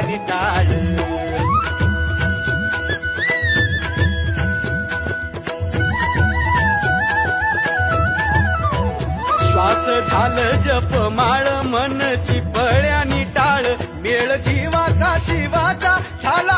चिपळ्याने श्वास झालं जप माळ मन चिपळ्यानी टाळ. मेळ जीवाचा शिवाचा झाला